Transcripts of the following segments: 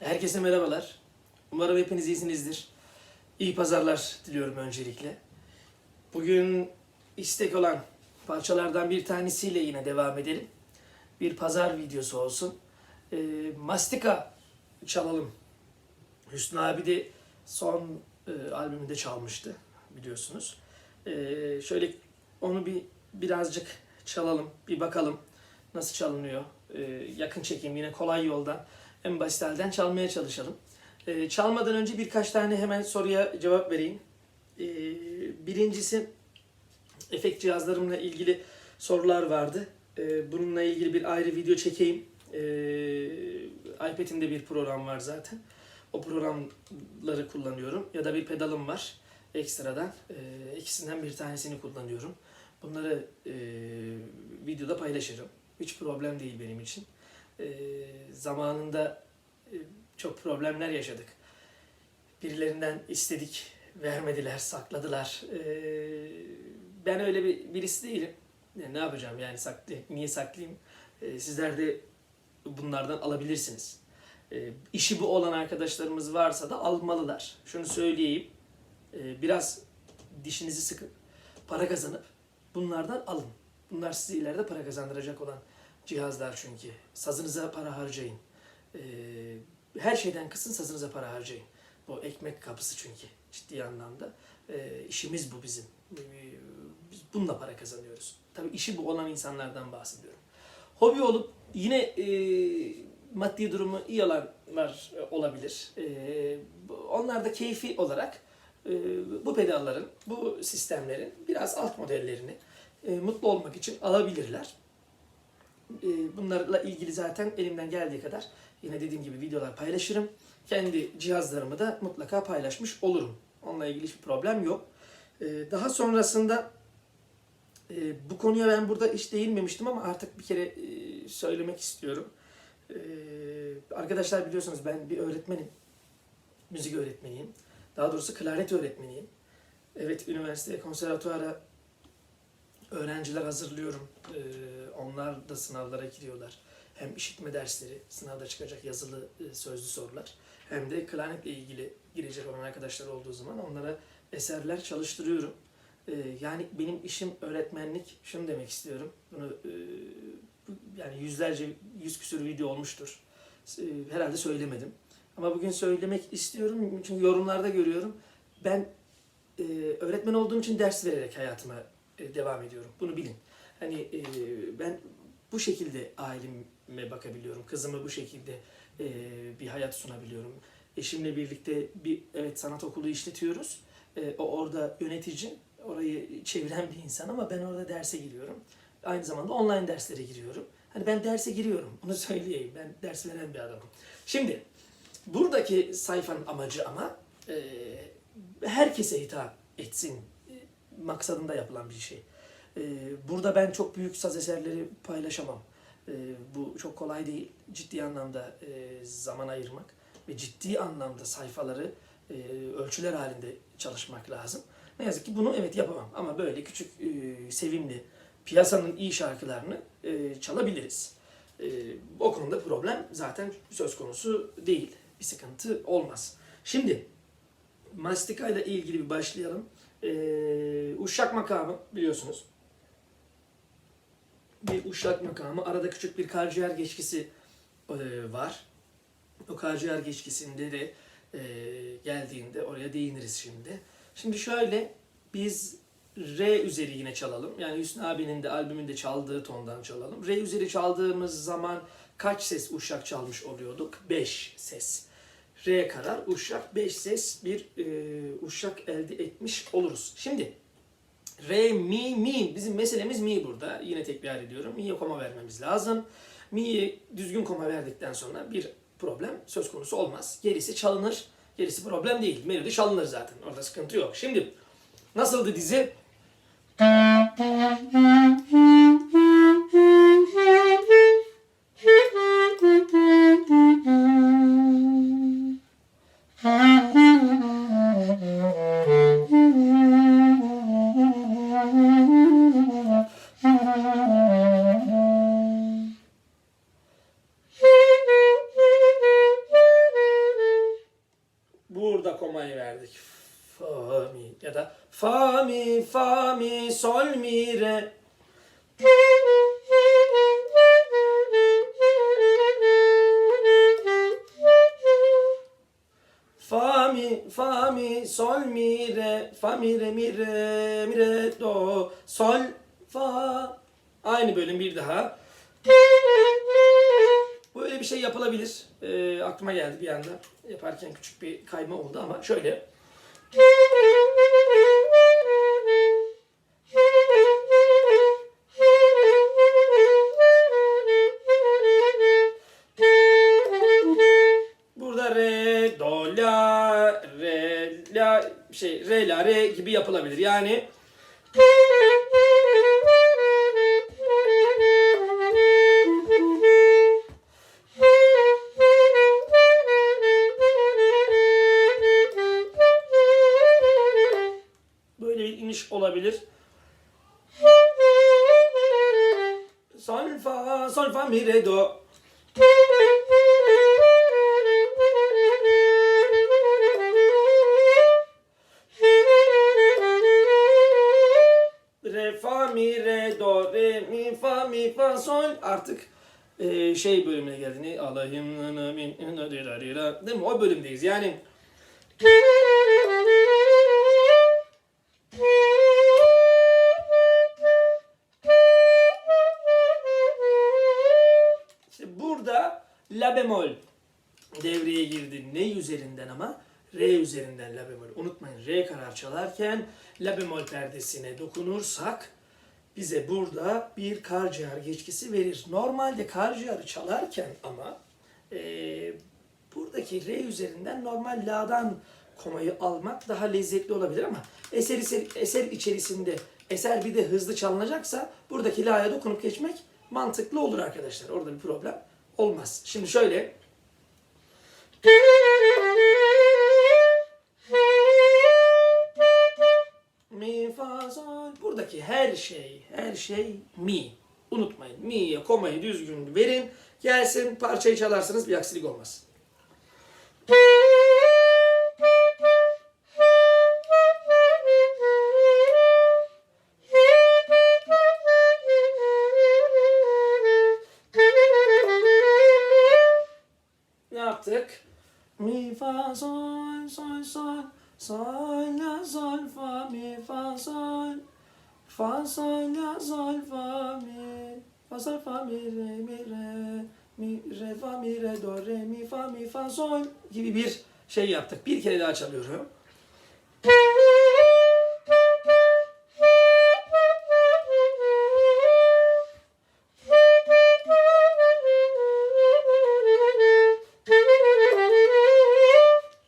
Herkese merhabalar. Umarım hepiniz iyisinizdir. İyi pazarlar diliyorum öncelikle. Bugün istek olan parçalardan bir tanesiyle yine devam edelim. Bir pazar videosu olsun. Ee, Mastika çalalım. Hüsnü abi de son e, albümünde çalmıştı biliyorsunuz. Ee, şöyle onu bir birazcık çalalım, bir bakalım nasıl çalınıyor. Ee, yakın çekim yine kolay yoldan en basit elden çalmaya çalışalım. Ee, çalmadan önce birkaç tane hemen soruya cevap vereyim. Ee, birincisi efekt cihazlarımla ilgili sorular vardı. Ee, bununla ilgili bir ayrı video çekeyim. Ee, iPad'imde bir program var zaten. O programları kullanıyorum. Ya da bir pedalım var ekstradan. Ee, ikisinden bir tanesini kullanıyorum. Bunları e, videoda paylaşırım. Hiç problem değil benim için. Ee, zamanında e, çok problemler yaşadık. Birilerinden istedik, vermediler, sakladılar. Ee, ben öyle bir birisi değilim. Ne yapacağım yani saklayayım, niye saklayayım? Ee, sizler de bunlardan alabilirsiniz. Ee, işi bu olan arkadaşlarımız varsa da almalılar. Şunu söyleyeyim. Ee, biraz dişinizi sıkın, para kazanıp bunlardan alın. Bunlar size ileride para kazandıracak olan cihazlar çünkü. Sazınıza para harcayın. Ee, her şeyden kısın sazınıza para harcayın. Bu ekmek kapısı çünkü ciddi anlamda. Ee, işimiz bu bizim. Ee, Biz bununla para kazanıyoruz. Tabii işi bu olan insanlardan bahsediyorum. Hobi olup yine e, maddi durumu iyi olanlar olabilir. E, onlar da keyfi olarak e, bu pedalların, bu sistemlerin biraz alt modellerini e, mutlu olmak için alabilirler. E, bunlarla ilgili zaten elimden geldiği kadar yine dediğim gibi videolar paylaşırım. Kendi cihazlarımı da mutlaka paylaşmış olurum. Onunla ilgili hiçbir problem yok. E, daha sonrasında e, bu konuya ben burada hiç değinmemiştim ama artık bir kere e, söylemek istiyorum. E, arkadaşlar biliyorsunuz ben bir öğretmenim. Müzik öğretmeniyim. Daha doğrusu klarnet öğretmeniyim. Evet üniversiteye, konservatuara öğrenciler hazırlıyorum. Ee, onlar da sınavlara giriyorlar. Hem işitme dersleri, sınavda çıkacak yazılı e, sözlü sorular. Hem de klarnetle ilgili girecek olan arkadaşlar olduğu zaman onlara eserler çalıştırıyorum. Ee, yani benim işim öğretmenlik. Şunu demek istiyorum. Bunu e, yani yüzlerce, yüz küsur video olmuştur. E, herhalde söylemedim. Ama bugün söylemek istiyorum çünkü yorumlarda görüyorum. Ben e, öğretmen olduğum için ders vererek hayatıma devam ediyorum. Bunu bilin. Hani e, ben bu şekilde aileme bakabiliyorum. Kızımı bu şekilde e, bir hayat sunabiliyorum. Eşimle birlikte bir evet sanat okulu işletiyoruz. E, o orada yönetici, orayı çeviren bir insan ama ben orada derse giriyorum. Aynı zamanda online derslere giriyorum. Hani ben derse giriyorum. Bunu söyleyeyim. Ben ders veren bir adamım. Şimdi buradaki sayfanın amacı ama e, herkese hitap etsin e, maksadında yapılan bir şey. E, burada ben çok büyük saz eserleri paylaşamam. E, bu çok kolay değil. Ciddi anlamda e, zaman ayırmak ve ciddi anlamda sayfaları e, ölçüler halinde çalışmak lazım. Ne yazık ki bunu evet yapamam ama böyle küçük e, sevimli piyasanın iyi şarkılarını çalabiliriz. O konuda problem zaten söz konusu değil. Bir sıkıntı olmaz. Şimdi Mastika ile ilgili bir başlayalım. Ee, uşak makamı biliyorsunuz. Bir uşak makamı. Arada küçük bir karaciğer geçkisi e, var. O karaciğer geçkisinde de e, geldiğinde oraya değiniriz şimdi. Şimdi şöyle biz re üzeri yine çalalım. Yani Hüsnü abinin de albümünde çaldığı tondan çalalım. Re üzeri çaldığımız zaman kaç ses uşak çalmış oluyorduk? 5 ses. Re kadar uşak 5 ses bir e, uşak elde etmiş oluruz. Şimdi re, mi, mi. Bizim meselemiz mi burada. Yine tekrar ediyorum. Mi'ye koma vermemiz lazım. Mi'ye düzgün koma verdikten sonra bir problem söz konusu olmaz. Gerisi çalınır. Gerisi problem değil. Melodi çalınır zaten. Orada sıkıntı yok. Şimdi nasıldı dizi? Sol mi re fa mi re mi re mi re do sol fa aynı bölüm bir daha. Böyle bir şey yapılabilir. Ee, aklıma geldi bir anda. Yaparken küçük bir kayma oldu ama şöyle. Re, la, re gibi yapılabilir. Yani fa, sol. Artık e, şey bölümüne geldi. Ne? Alayım, nı, min, nı, di, da, di, da. değil mi? O bölümdeyiz. Yani İşte burada la bemol devreye girdi. Ne üzerinden ama? Re üzerinden la bemol. Unutmayın re karar çalarken la bemol perdesine dokunursak bize burada bir karaciğer geçkisi verir. Normalde karaciğeri çalarken ama eee, buradaki re üzerinden normal la'dan komayı almak daha lezzetli olabilir ama eser, eser, eser içerisinde eser bir de hızlı çalınacaksa buradaki la'ya dokunup geçmek mantıklı olur arkadaşlar. Orada bir problem olmaz. Şimdi şöyle buradaki her şey her şey mi. Unutmayın mi'ye komayı düzgün verin. Gelsin parçayı çalarsınız bir aksilik olmaz. Ne yaptık? Mi fa sol sol sol sol la sol fa mi fa sol fa sol la sol fa mi fa sol fa mi re mi re mi re fa mi re do re mi fa mi fa sol gibi bir şey yaptık. Bir kere daha çalıyorum.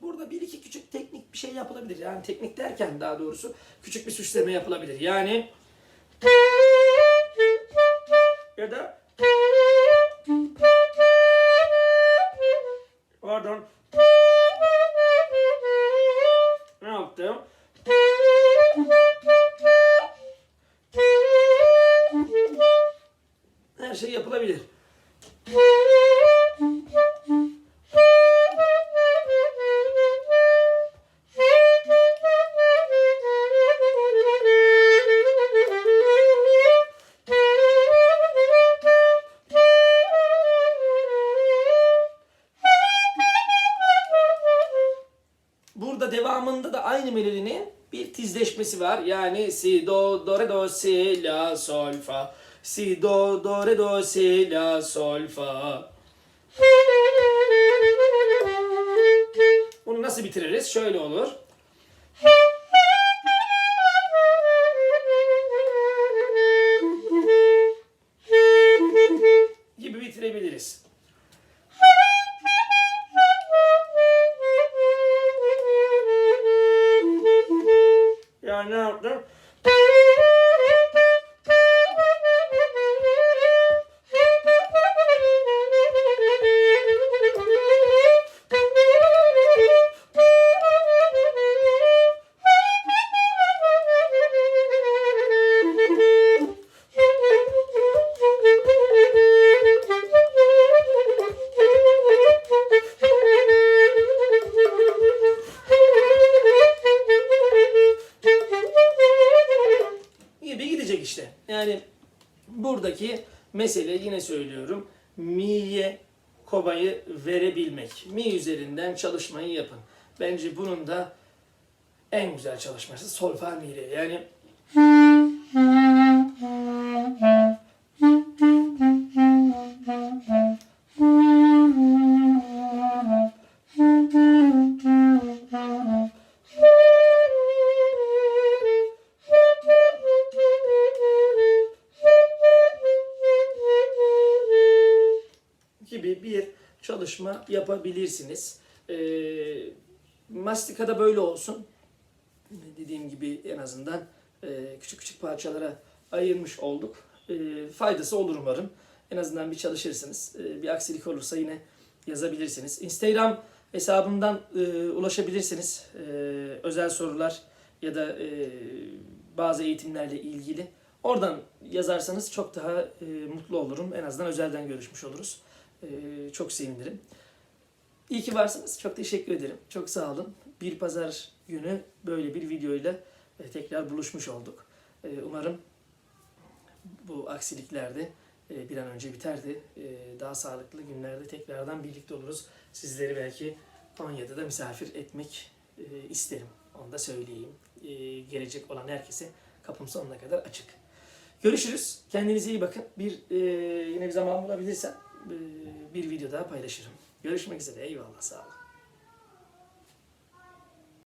Burada bir iki küçük teknik bir şey yapılabilir. Yani teknik derken daha doğrusu küçük bir süsleme yapılabilir. Yani ya da pardon ne yaptım? Her şey yapılabilir. Tizleşmesi var. Yani si do do re do si la sol fa. Si do do re do si la sol fa. Bunu nasıl bitiririz? Şöyle olur. Twitter. Buradaki mesele yine söylüyorum. Mi'ye kobayı verebilmek. Mi üzerinden çalışmayı yapın. Bence bunun da en güzel çalışması sol fa mi re. Yani gibi bir çalışma yapabilirsiniz. Ee, mastikada böyle olsun. Dediğim gibi en azından e, küçük küçük parçalara ayırmış olduk. E, faydası olur umarım. En azından bir çalışırsınız. E, bir aksilik olursa yine yazabilirsiniz. Instagram hesabımdan e, ulaşabilirsiniz. E, özel sorular ya da e, bazı eğitimlerle ilgili. Oradan yazarsanız çok daha e, mutlu olurum. En azından özelden görüşmüş oluruz. E, çok sevinirim. İyi ki varsınız. Çok teşekkür ederim. Çok sağ olun. Bir pazar günü böyle bir videoyla e, tekrar buluşmuş olduk. E, Umarım bu aksilikler de e, bir an önce biterdi. E, Daha sağlıklı günlerde tekrardan birlikte oluruz. Sizleri belki Konya'da da misafir etmek isterim. Onu da söyleyeyim. Gelecek olan herkese kapım sonuna kadar açık. Görüşürüz. Kendinize iyi bakın. Bir yine bir zaman bulabilirsem bir video daha paylaşırım. Görüşmek üzere. Eyvallah. Sağ olun.